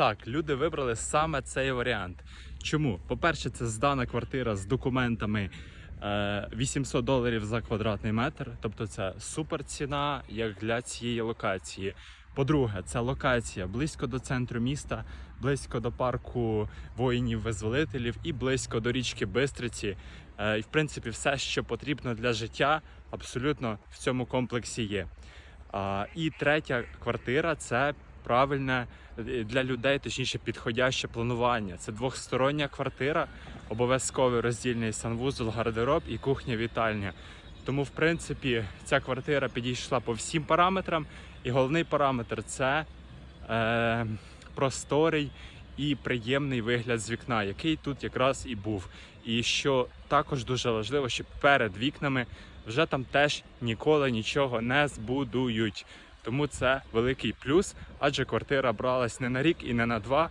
так, люди вибрали саме цей варіант. Чому? По-перше, це здана квартира з документами е, 800 доларів за квадратний метр. Тобто це супер ціна як для цієї локації. По-друге, це локація близько до центру міста, близько до парку воїнів-визволителів і близько до річки Бистриці. Е, І в принципі, все, що потрібно для життя, абсолютно в цьому комплексі є. І третя квартира це правильне е, для людей, точніше, підходяще планування. Це двохстороння квартира, обов'язковий роздільний санвузол, гардероб і кухня-вітальня. Тому, в принципі, ця квартира підійшла по всім параметрам. І головний параметр це е, просторий і приємний вигляд з вікна, який тут якраз і був. І що також дуже важливо, що перед вікнами вже там теж ніколи нічого не збудують. Тому це великий плюс, адже квартира бралась не на рік і не на два,